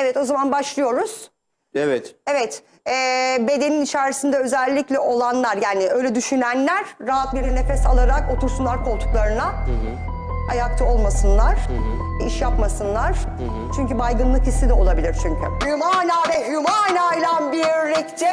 Evet o zaman başlıyoruz. Evet. Evet, e, bedenin içerisinde özellikle olanlar yani öyle düşünenler rahat bir nefes alarak otursunlar koltuklarına. Ayakta olmasınlar, iş yapmasınlar. Çünkü baygınlık hissi de olabilir çünkü. Hümana ve Hümana ile birlikte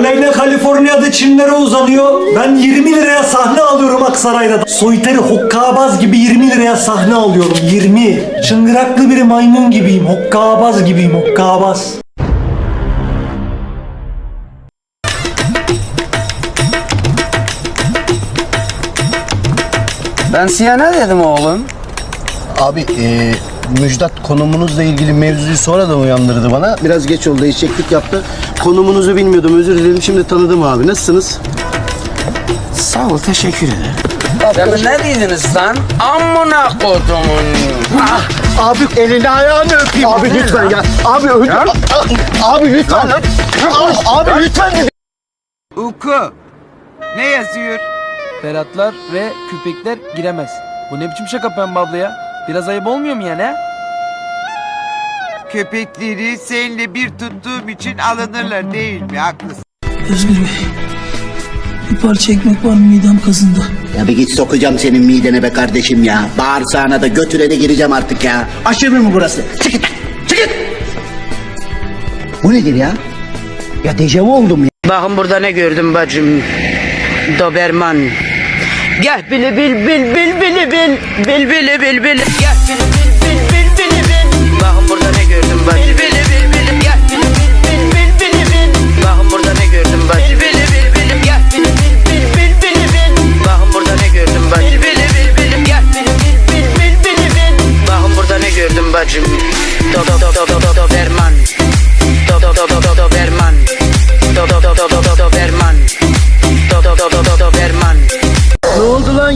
Aleyna Kaliforniya'da Çinlere uzanıyor. Ben 20 liraya sahne alıyorum Aksaray'da. Soytarı hokkabaz gibi 20 liraya sahne alıyorum. 20. Çıngıraklı bir maymun gibiyim. Hokkabaz gibiyim. Hokkabaz. Ben size ne dedim oğlum? Abi e, Müjdat konumunuzla ilgili mevzuyu sonradan uyandırdı bana. Biraz geç oldu, eşeklik yaptı. Konumunuzu bilmiyordum, özür dilerim. Şimdi tanıdım abi. Nasılsınız? Sağ ol, teşekkür ederim. Demin ne dediniz lan? Amına kodumun. Ah, Abi elini ayağını öpeyim. Abi lütfen ya. Abi öyle. Abi lütfen. Abi lütfen. Uku. Ne yazıyor? Ferhatlar ve köpekler giremez. Bu ne biçim şaka Pembe abla ya? Biraz ayıp olmuyor mu yani ha? Köpekleri seninle bir tuttuğum için alınırlar değil mi? Haklısın. Özgür Bey. Bir parça ekmek var mı midem kazındı. Ya bir git sokacağım senin midene be kardeşim ya. Bağırsağına da götüre de gireceğim artık ya. Aşırı mı burası? Çık git! Çık git! Bu nedir ya? Ya dejavu oldum ya. Bakın burada ne gördüm bacım. Doberman. Gel bili bil bil bil bili bil bil bili bil bil. Gel bili bil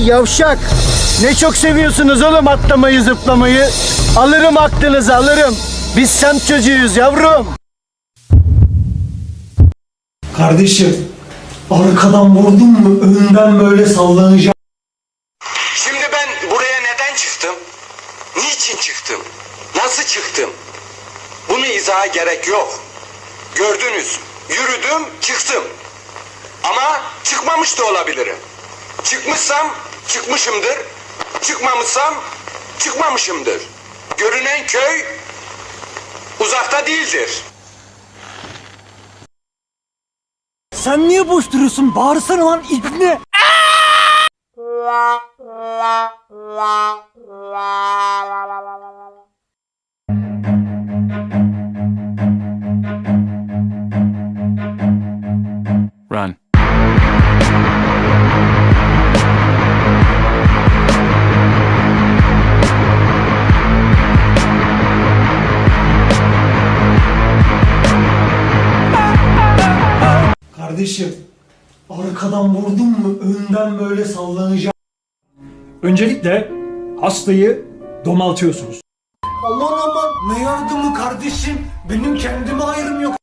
yavşak? Ne çok seviyorsunuz oğlum atlamayı zıplamayı. Alırım aklınızı alırım. Biz semt çocuğuyuz yavrum. Kardeşim. Arkadan vurdun mu önden böyle sallanacak. Şimdi ben buraya neden çıktım? Niçin çıktım? Nasıl çıktım? Bunu izaha gerek yok. Gördünüz. Yürüdüm, çıktım. Ama çıkmamış da olabilirim. Çıkmışsam çıkmışımdır. Çıkmamışsam çıkmamışımdır. Görünen köy uzakta değildir. Sen niye boş duruyorsun? Bağırsana lan ibne. Run. Kardeşim. Arkadan vurdun mu önden böyle sallanacak. Öncelikle hastayı domaltıyorsunuz. Aman aman ne yardımı kardeşim? Benim kendime ayrım yok.